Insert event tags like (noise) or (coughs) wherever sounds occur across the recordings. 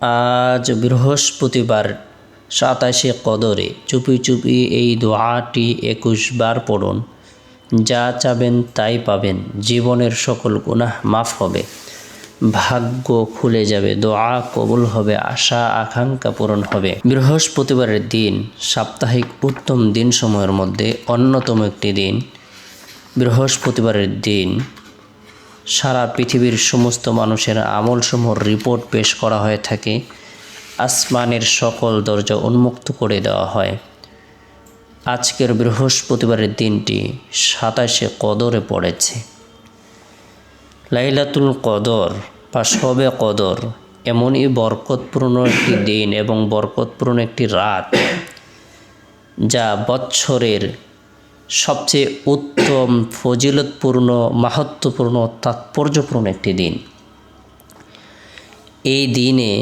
আজ বৃহস্পতিবার, সাতাশে কদরে। চুপি চুপি এই দোয়াটি একুশ বার পড়ুন। যা চাবেন তাই পাবেন। জীবনের সকল গুনাহ মাফ হবে। ভাগ্য খুলে যাবে। দোয়া কবুল হবে। আশা, আকাঙ্ক্ষা পূরণ হবে। বৃহস্পতিবারের দিন, সাপ্তাহিক উত্তম দিনসমূহের মধ্যে অন্যতম একটি দিন। বৃহস্পতিবারের দিন সারা পৃথিবীর সমস্ত মানুষের আমলসমূহর রিপোর্ট পেশ করা হয়ে থাকে। আসমানের সকল দরজা উন্মুক্ত করে দেওয়া হয়। আজকের বৃহস্পতিবারের দিনটি সাতাশে কদরে পড়েছে। লাইলাতুল কদর বা শবে কদর এমনই বরকতপূর্ণ একটি দিন এবং বরকতপূর্ণ একটি রাত যা বৎসরের সবচেয়ে উত্তম, ফজিলতপূর্ণ মাহাত্মপূর্ণ তাৎপর্যপূর্ণ একটি দিন। এই দিনে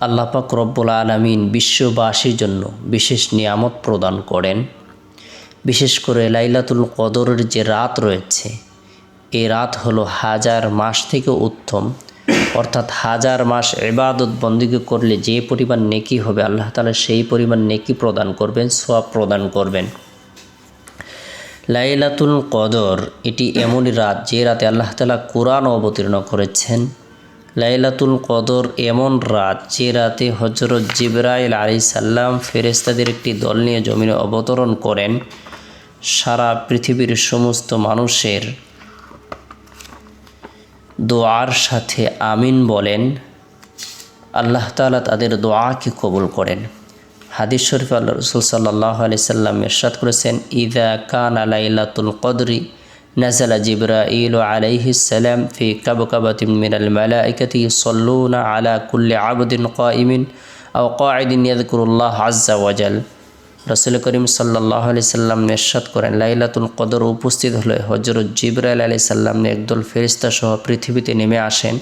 আল্লাপাক রব্বুল আলমিন বিশ্ববাসীর জন্য বিশেষ নিয়ামত প্রদান করেন। বিশেষ করে লাইলাতুল কদরের যে রাত রয়েছে, এই রাত হলো হাজার মাস থেকে উত্তম। অর্থাৎ হাজার মাস এবাদত বন্দিকে করলে যে পরিমাণ নেকি হবে, আল্লাহ তালা সেই পরিমাণ নেকি প্রদান করবেন সোয়াব প্রদান করবেন। লাইলাতুল কদর, এটি এমনই রাত যে রাতে আল্লাহ তালা কোরআন অবতীর্ণ করেছেন। লাইলাতুল কদর এমন রাত যে রাতে হজরত জিব্রাইল আলী সাল্লাম ফেরেস্তাদের একটি দল নিয়ে জমিনে অবতরণ করেন। সারা পৃথিবীর সমস্ত মানুষের দোয়ার সাথে আমিন বলেন। আল্লাহ তালা তাদের দোয়াকে কবুল করেন। হাদিস শরীফ আল্লাহ রসুল সাল্লাহ আলি সাল্লাম এরশাদ করেছেন, ইদা কান আলাইলাতুল কদরি নাজালা জিবরা ইল আলাইহি সালাম ফি কাবকাবাতিন মিনাল মালাইকাতি ইসল্লুনা আলা কুল্লি আবদিন কাইমিন আও কাঈদিন ইয়াযকুরুল্লাহ আজ্জা ওয়াজাল রসুল করিম সাল্লাহ আলি সাল্লাম এরশাদ করেন, লাইলাতুল কদর উপস্থিত হলে হজরত জিব্রাইল আলি সাল্লাম একদল ফেরিস্তা সহ পৃথিবীতে নেমে আসেন।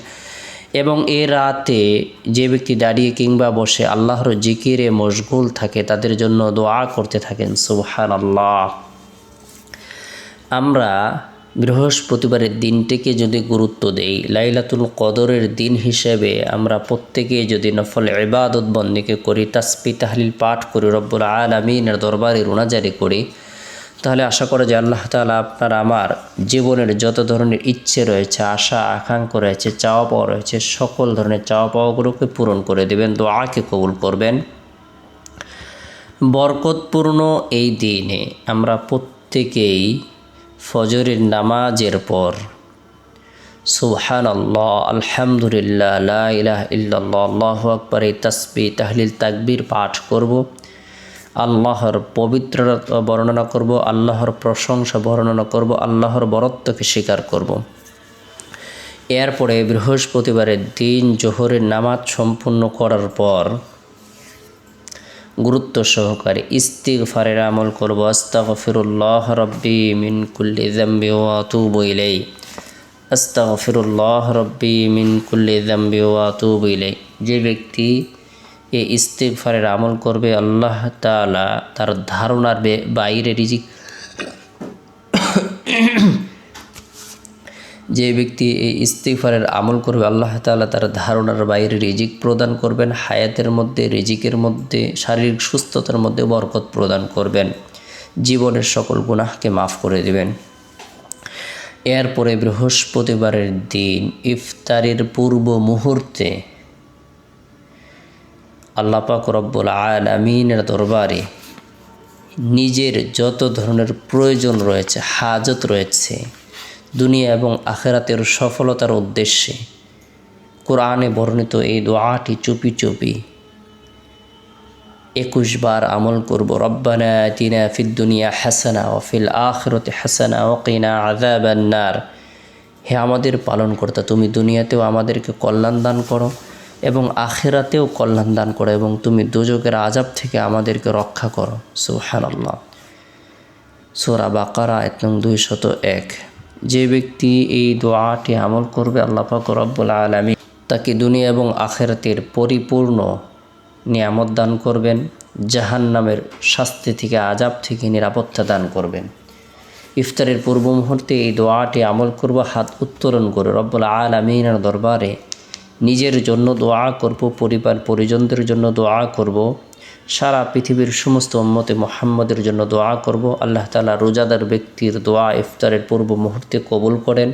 এবং এ রাতে যে ব্যক্তি দাঁড়িয়ে কিংবা বসে আল্লাহর জিকিরে মশগুল থাকে, তাদের জন্য দোয়া করতে থাকেন। সুবহান আল্লাহ আমরা বৃহস্পতিবারের দিনটিকে যদি গুরুত্ব দেই, লাইলাতুল কদরের দিন হিসেবে আমরা প্রত্যেকে যদি নফল ইবাদত বন্দিকে করি তাসপি তাহলিল পাঠ করি, রব্বুল আল আমিনের দরবারে রোনাজারি করি তাহলে আশা করে যায় আল্লাহ তালা আপনার আমার জীবনের যত ধরনের ইচ্ছে রয়েছে, আশা, আকাঙ্ক্ষা রয়েছে চাওয়া পাওয়া রয়েছে, সকল ধরনের চাওয়া পাওয়াগুলোকে পূরণ করে দেবেন, দোয়াকে কবুল করবেন। বরকতপূর্ণ এই দিনে আমরা প্রত্যেকেই ফজরের নামাজের পর সুবহান আল্লাহ আলহামদুলিল্লাহ ইলাহ ইল্লাল্লাহ, আল্লাহু আকবার এই তাসবি, তাহলিল, তাকবির পাঠ করব। আল্লাহর পবিত্রতা বর্ণনা করব, আল্লাহর প্রশংসা বর্ণনা করব, আল্লাহর বরত্বকে স্বীকার করব। এরপরে বৃহস্পতিবারের দিন জোহরের নামাজ সম্পূর্ণ করার পর গুরুত্ব সহকারে ইস্তিগফারের আমল করব, আস্তাগফিরুল্লাহ রব্বি মিন কুল্লি যামবি ওয়া আতুবু ইলাই আস্তাগফিরুল্লাহ রব্বি মিন কুল্লি যামবি ওয়া আতুবু যে ব্যক্তি এই ইস্তিগফারের আমল করবে আল্লাহ তাআলা, তার ধারণার বাইরে রিজিক (coughs) যে ব্যক্তি এই ইস্তিগফারের আমল করবে আল্লাহ তাআলা, তার ধারণার বাইরে রিজিক প্রদান করবেন, হায়াতের মধ্যে, রিজিকের মধ্যে, শারীরিক সুস্থতার মধ্যে বরকত প্রদান করবেন, জীবনের সকল গুনাহকে মাফ করে দেবেন। এরপরে বৃহস্পতিবারের দিন, ইফতারের পূর্ব মুহূর্তে আল্লাপাক রব্বুল আলমিনের দরবারে নিজের যত ধরনের প্রয়োজন রয়েছে, হাজত রয়েছে, দুনিয়া এবং আখেরাতের সফলতার উদ্দেশ্যে কোরআনে বর্ণিত এই দোয়াটি চুপি চুপি একুশ বার আমল করব। রব্বানা তিনা ফিদ দুনিয়া হাসানা ওফিল আখরতে হাসানা ওকিনা আজাবান্নার হে আমাদের পালন কর্তা তুমি দুনিয়াতেও আমাদেরকে কল্যাণ দান করো। এবং আখেরাতেও কল্যাণ দান করো এবং তুমি দুযোগের আজাব থেকে আমাদেরকে রক্ষা করো। সুহান আল্লাহ সোরা বাকারা নং দুই শত এক। যে ব্যক্তি এই দোয়াটি আমল করবে, আল্লাহ পাক রব্বুল আলমী তাকে দুনিয়া এবং আখেরাতের পরিপূর্ণ নিয়ামত দান করবেন জাহান নামের শাস্তি থেকে আজাব থেকে নিরাপত্তা দান করবেন। ইফতারের পূর্ব মুহূর্তে এই দোয়াটি আমল করব, হাত উত্তোলন করে, রব্বুল আলমিনের দরবারে নিজের জন্য দোয়া করব, পরিবার পরিজনদের জন্য দোয়া করব, সারা পৃথিবীর সমস্ত উম্মতে মোহাম্মদের জন্য দোয়া করব। আল্লাহ তালা রোজাদার ব্যক্তির দোয়া ইফতারের পূর্ব মুহূর্তে কবুল করেন।